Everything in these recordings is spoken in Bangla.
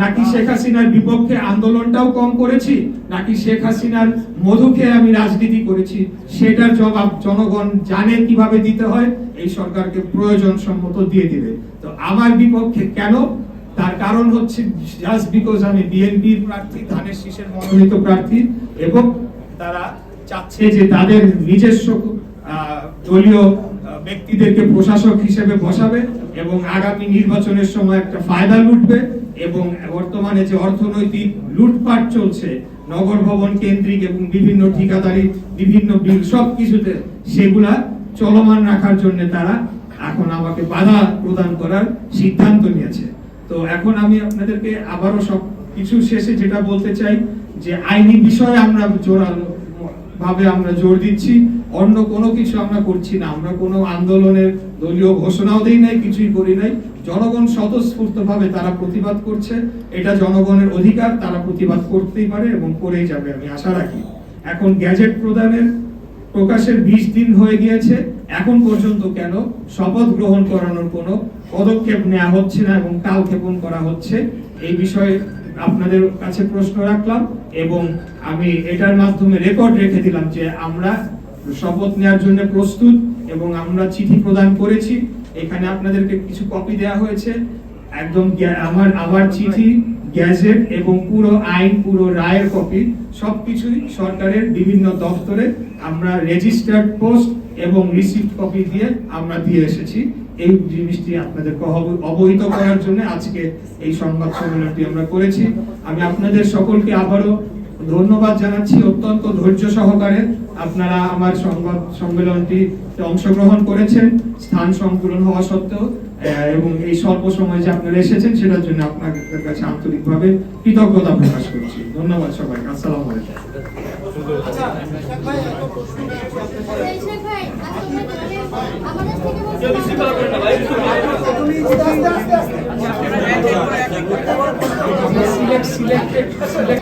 নাকি শেখ হাসিনার বিপক্ষে আন্দোলনটাও কম করেছি? নাকি শেখ হাসিনার মধু খেয়ে আমি রাজনীতি করেছি? সেটার জবাব জনগণ জানে কীভাবে দিতে হয়? এই সরকারকে প্রয়োজন সম্মত দিয়ে দিবে। তো আমার বিপক্ষে কেন? তার কারণ হচ্ছে জাস্ট বিকজ আমি বিএনপির প্রার্থী, ধানের শীষের মনোনীত প্রার্থী, এবং তারা চাচ্ছে যে তাদের নিজস্ব দলীয় ব্যক্তিদেরকে প্রশাসক হিসেবে বসাবে, এবং আগামী নির্বাচনের সময় একটা ফায়দা লুটবে। এবং বর্তমানে যে অর্থনৈতিক লুটপাট চলছে, নগর ভবন কেন্দ্রিক এবং বিভিন্ন ঠিকাদারি, বিভিন্ন বিল সব কিছুতে সেগুলা চলমান রাখার জন্য তারা এখন আমাকে বাধা প্রদান করার সিদ্ধান্ত নিয়েছে। তো এখন আমি আপনাদেরকে আবারও সব কিছু শেষে যেটা বলতে চাই, যে আইনি বিষয়ে আমরা জোরালো ভাবে আমরা জোর দিচ্ছি, অন্য কোনো কিছু আমরা করছি না। আমরা কোনো আন্দোলনের দলীয় ঘোষণাও দেই নাই, কিছুই করি নাই। জনগণ স্বতঃস্ফূর্ত ভাবে তারা প্রতিবাদ করছে। এটা জনগণের অধিকার, তারা প্রতিবাদ করতেই পারে এবং করেই যাবে, আমি আশা রাখি। এখন গ্যাজেট প্রদানের প্রকাশের বিশ দিন হয়ে গিয়েছে। এখন পর্যন্ত কেন শপথ গ্রহণ করানোর কোনো পদক্ষেপ নেওয়া হচ্ছে না এবং কাল কালক্ষেপণ করা হচ্ছে? এই বিষয়ে আপনাদের কাছে প্রশ্ন রাখলাম। এবং আমি এটার মাধ্যমে রেকর্ড রেখে দিলাম যে আমরা শপথ নেওয়ার জন্য প্রস্তুত এবং আমরা চিঠি প্রদান করেছি। এখানে আপনাদেরকে কিছু কপি দেওয়া হয়েছে। একদম আমার আমার চিঠি। গ্যাজেট এবং পুরো আইন, পুরো রায়ের কপি সবকিছুই সরকারের বিভিন্ন দপ্তরে আমরা রেজিস্টার্ড পোস্ট এবং রিসিপ্ট কপি দিয়ে আমরা দিয়ে এসেছি। এই জিনিসটি আপনাদেরকে অবহিত করার জন্য আজকে এই সংবাদ সম্মেলনটি আমরা করেছি। আমি আপনাদের সকলকে আবারও ধন্যবাদ জানাচ্ছি অত্যন্ত ধৈর্য সহকারে। আপনারা আমার সংবাদ সম্মেলনটি অংশগ্রহণ করেছেন। স্থান সংকুলন হওয়া সত্ত্বেও এবং এই স্বল্প সময় যে আপনারা এসেছেন, সেটার জন্য আপনাদের কাছে আন্তরিকভাবে কৃতজ্ঞতা প্রকাশ করছি। ধন্যবাদ সবাইকে। আসসালামু আলাইকুম। ভাই আসলে আমাদের থেকে বলছে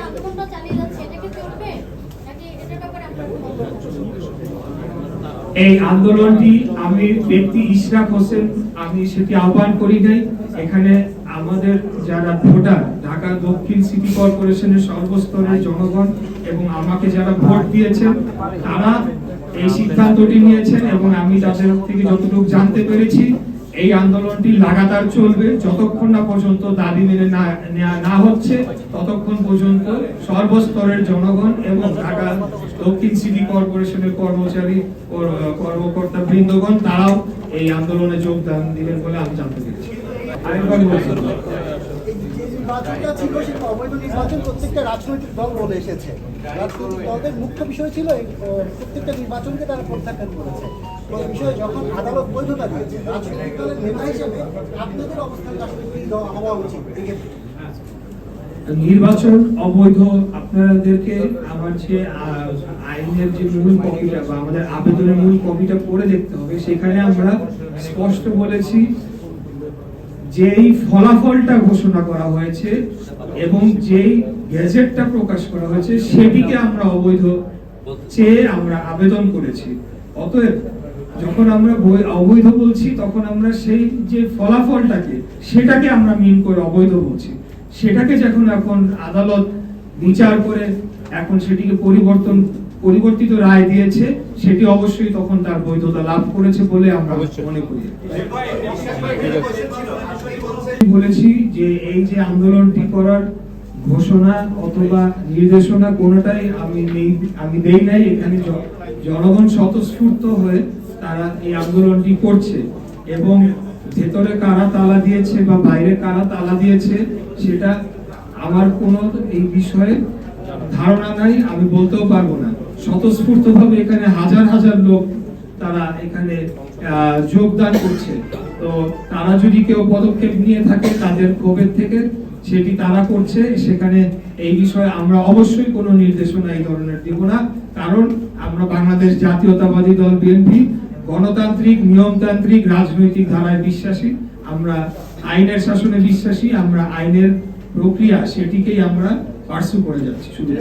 আন্দোলনটা চালিয়ে যাচ্ছে এটা কি চলবে নাকি এটার ব্যাপারে আপনার কোনো মতামত? এই আন্দোলনটি আমি ব্যক্তি ইশরাক হোসেন, আমি সেটি আহ্বান করি নাই। এখানে আমাদের যারা ভোটার, ঢাকা দক্ষিণ সিটি কর্পোরেশনের সর্বস্তরের জনগণ এবং আমাকে যারা ভোট দিয়েছেন, তারা এই সিদ্ধান্তটি নিয়েছেন এবং আমি তাদের থেকে যতটুকু জানতে পেরেছি এই আন্দোলনটি লাগাতার চলবে, যতক্ষণ না পর্যন্ত দাবি মেনে না না হচ্ছে, ততক্ষণ পর্যন্ত সর্বস্তরের জনগণ এবং ঢাকা দক্ষিণ সিটি কর্পোরেশনের কর্মচারী কর্মকর্তা বৃন্দগণ, তারাও এই আন্দোলনে যোগদান দিবেন বলে আমি জানতে পেরেছি। আরেকবার নির্বাচনটা ছিল সেটা অবৈধ নির্বাচন প্রত্যেকটা রাজনৈতিক দল বলে এসেছে। রাজনৈতিক দলদের মুখ্য বিষয় ছিল প্রত্যেকটা নির্বাচনকে তারা প্রত্যাখ্যান করেছে। বিষয়ে যখন আদালত বৈধতা দিয়েছে, রাজনৈতিক দলের নেতা হিসেবে আপনাদের অবস্থানটা আসলে হওয়া উচিত নির্বাচন অবৈধ, আপনাদেরকে আমার যে আইনের যে মূল কপিটা বা আমাদের আবেদনের মূল কপিটা পড়ে দেখতে হবে, সেখানে আমরা স্পষ্ট বলেছি যেই ফলাফলটা ঘোষণা করা হয়েছে এবং যেই গেজেটটা প্রকাশ করা হয়েছে, সেটিকে আমরা অবৈধ চেয়ে আমরা আবেদন করেছি। অতএব, যখন আমরা অবৈধ বলছি, তখন আমরা সেই যে ফলাফলটাকে, সেটাকে আমরা মিন করে অবৈধ বলছি। সেটাকে যখন এখন আদালত বিচার করে, এখন সেটিকে পরিবর্তন পরিবর্তিত রায় দিয়েছে সেটি অবশ্যই তখন তার বৈধতা লাভ করেছে বলে আমরা মনে করি। বলেছি যে এই যে আন্দোলনটি করার ঘোষণা অথবা নির্দেশনা কোনোটাই আমি নেই আমি দেই নাই এখানে জনগণ স্বতঃস্ফূর্ত হয়ে তারা এই আন্দোলনটি করছে এবং ভেতরে কারা তালা দিয়েছে বা বাইরে কারা তালা দিয়েছে সেটা আমার কোনো এই বিষয়ে ধারণা নাই আমি বলতেও পারব না। স্বতঃস্ফূর্ত ভাবে এখানে হাজার হাজার লোক তারা এখানে যোগদান করছে। তো তারা যদি কেউ পদক্ষেপ নিয়ে থাকে তাদের ক্ষোভের থেকে, সেটি তারা করছে। সেখানে এই বিষয়ে আমরা অবশ্যই কোনো নির্দেশনা এই ধরনের দিব না। কারণ আমরা বাংলাদেশ জাতীয়তাবাদী দল বিএনপি, গণতান্ত্রিক, নিয়মতান্ত্রিক, রাজনৈতিক ধারায় বিশ্বাসী। আমরা আইনের শাসনে বিশ্বাসী, আমরা আইনের প্রক্রিয়া সেটিকেই আমরা পার্সু করে যাচ্ছি। শুধু